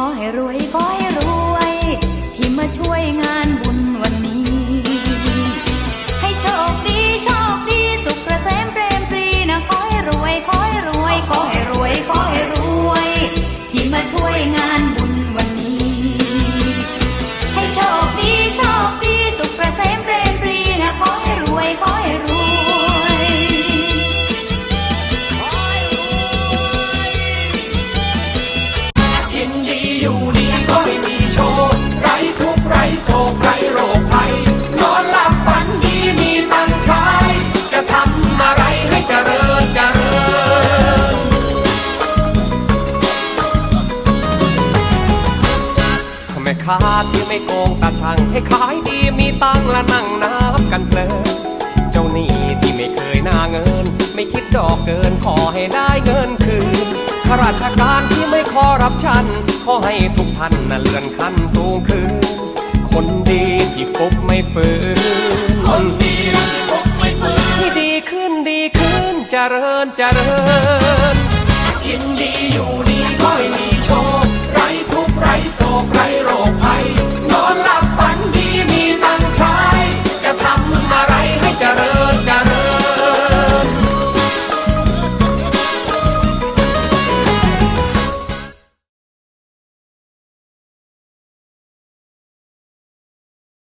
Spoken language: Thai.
ขอให้รวย ม่ค้าที่ไม่โกงตาช่างให้ขายดีมีตังและนั่งนับกันเพลินเจ้าหนี้ที่ไม่เคยหน้าเงิน ไม่คิดดอกเกินขอให้ได้เงินคืนข้าราชการที่ไม่ขอรับชัน ขอให้ทุกท่านน่ะเลื่อนขั้นสูงขึ้นคนดีที่ฟุกไม่ฝืนคนดีที่ฟุกไม่ฝืนให้ดีขึ้นดีขึ้นเจริญเจริญกินดีอยู่